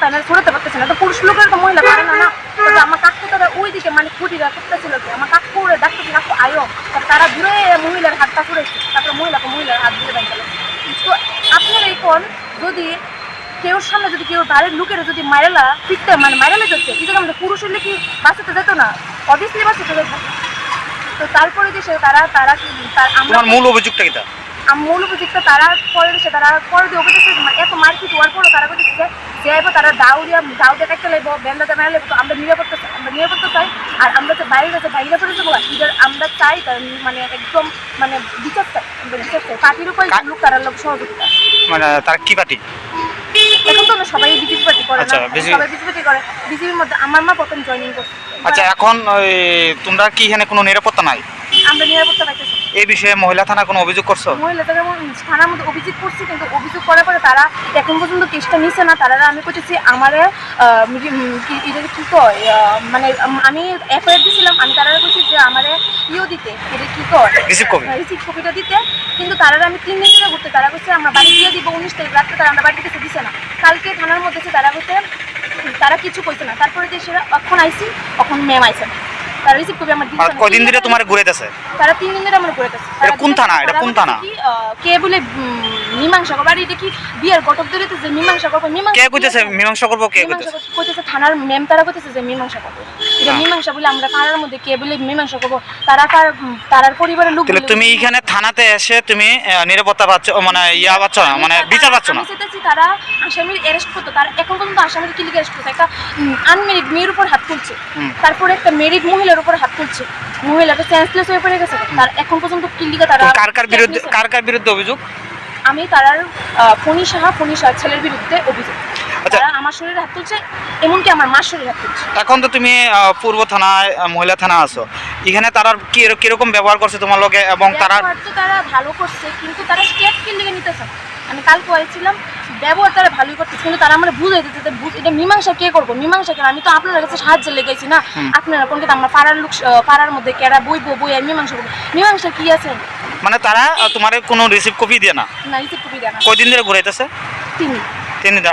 Panel সরাতে পারতেছে না। তো পুরুষ লোকের তো মহিলা পারে না না। আমার কাকু তারা ওইদিকে মানে খুঁটিরা করতেছিল কি? আমার কাকু ডাক্তার কাকু আয়ো। তারা দূরে মহিলার হাতটা করেছে তারপরে মহিলাকে মহিলার হাত দিয়ে ব্যাংক তো আপনার এই কোন যদি কেউ সামনে যদি কেউ বাইরের লোকের যদি মারেলা ফিরতে মানে মারেলা যাচ্ছে কিন্তু আমাদের পুরুষ হলে কি বাঁচাতে যেত না? অবভিয়াসলি বাঁচাতে যেত। তো তারপরে যে সে তারা তারা কি তার আমরা মূল অভিযোগটা আম- মূল উপযুক্ত তারা পরে দিছে তারা করে দিয়ে অভিযোগ এত মারপিট হওয়ার পরও তারা বলছে যে যে আইবো তারা দাউ দিয়া দাউ দিয়ে কাটতে লাগবো বেন্দাতে মারা লাগবো আমরা নিরাপত্তা আমরা নিরাপত্তা চাই আর আমরা যে বাইরে আছে বাইরে করে যাব এদের আমরা চাই তার মানে একদম মানে বিচার চাই আমরা বিচার চাই। পার্টির উপর লোক তারা লোক সহযোগিতা। মানে তার কি পার্টি? এখন তো না সবাই বিজেপি পার্টি করে আচ্ছা, না BJP সবাই বিজেপি পার্টি করে। বিজেপির মধ্যে আমার মা প্রথম জয়েনিং করছে। আচ্ছা এখন তোমরা কি এখানে কোনো নিরাপত্তা নাই? আমরা নিরাপত্তা পাইতেছি। এই বিষয়ে মহিলা থানা কোনো অভিযোগ করছ? যেমন থানার মধ্যে অভিযোগ করছি কিন্তু অভিযোগ করার পরে তারা এখন পর্যন্ত কেসটা নিছে না। তারা আমি করতেছি আমারে কি- এটা কি কয় মানে আমি এফআইআর দিয়েছিলাম আমি তারা বলছি যে আমারে ইও দিতে এটা কি কয়? রিসিভ কপিটা দিতে কিন্তু তারা আমি তিন দিন ধরে ঘুরতে তারা বলছে আমরা বাড়ি দিয়ে দিব উনিশ তারিখ রাত্রে তারা আমরা বাড়িতে কিছু দিছে না। কালকে থানার মধ্যে তারা বলছে তারা কিছু কইছে না। তারপরে যে সেটা এখন আইসি তখন ম্যাম আইসে না। তারা রিসিভ কপি আমার আর না। কদিন ধরে তোমার তারা তিন দিন ধরে আমার এটা কোন থানা? এটা কোন থানা? কে বলে মীমাংসা করব। আর এটা কি বিয়ের গটক ধরে যে মীমাংসা করব মীমাংসা কে কইতেছে? মীমাংসা করব কে মীমাংসা কইতেছে? থানার তারা করতেছে যে মীমাংসা করব। এটা হ্যাঁ। মীমাংসা বলে আমরা কারার মধ্যে কে বলে মীমাংসা করব? তারা কার তারার পরিবারের লোক তাহলে তুমি এখানে থানাতে এসে তুমি নিরাপত্তা পাচ্ছ মানে ইয়া পাচ্ছ না মানে বিচার পাচ্ছ না? তারা আসামির অ্যারেস্ট করতো। তারা এখন পর্যন্ত আসামির কিলিকে অ্যারেস্ট করছে। একটা আনমেরিড মেয়ের উপর হাত তুলছে। তারপরে একটা মেরিড মহিলার উপর হাত তুলছে। মহিলাটা সেন্সলেস হয়ে পড়ে গেছে। তার এখন পর্যন্ত কিলিকা তারা কার কার বিরুদ্ধে। কার কার বিরুদ্ধে অভিযোগ? আমি তারার ফণি সাহা ফণি সাহা ছেলের বিরুদ্ধে অভিযোগ। আচ্ছা। তারা আমার শরীরে হাত তুলছে এমনকি আমার মার শরীরে হাত তুলছে। এখন তো তুমি পূর্ব থানায় মহিলা থানা আছো। এখানে তারা কি কীরকম ব্যবহার করছে তোমার লগে? এবং তারা তো তারা ভালো করছে কিন্তু তারা নিতেছে। আমি কাল কয়েছিলাম ব্যবহার তারা ভালোই করতেছে কিন্তু তারা আমরা বুঝাই দিতে এটা মীমাংসা কে করব? মীমাংসা কেন? আমি তো আপনার কাছে সাহায্যে লেগেছি না। আপনারা কোন কিন্তু আমরা পাড়ার লোক পাড়ার মধ্যে কেরা বইবো বই আর মীমাংসা করব? মীমাংসা কি আছে? মানে তারা তোমার কোনো রিসিভ কপি দিয়ে না? না রিসিভ কপি দেয় না। কয়দিন ধরে ঘুরাইতেছে? তিনি তিন দিন।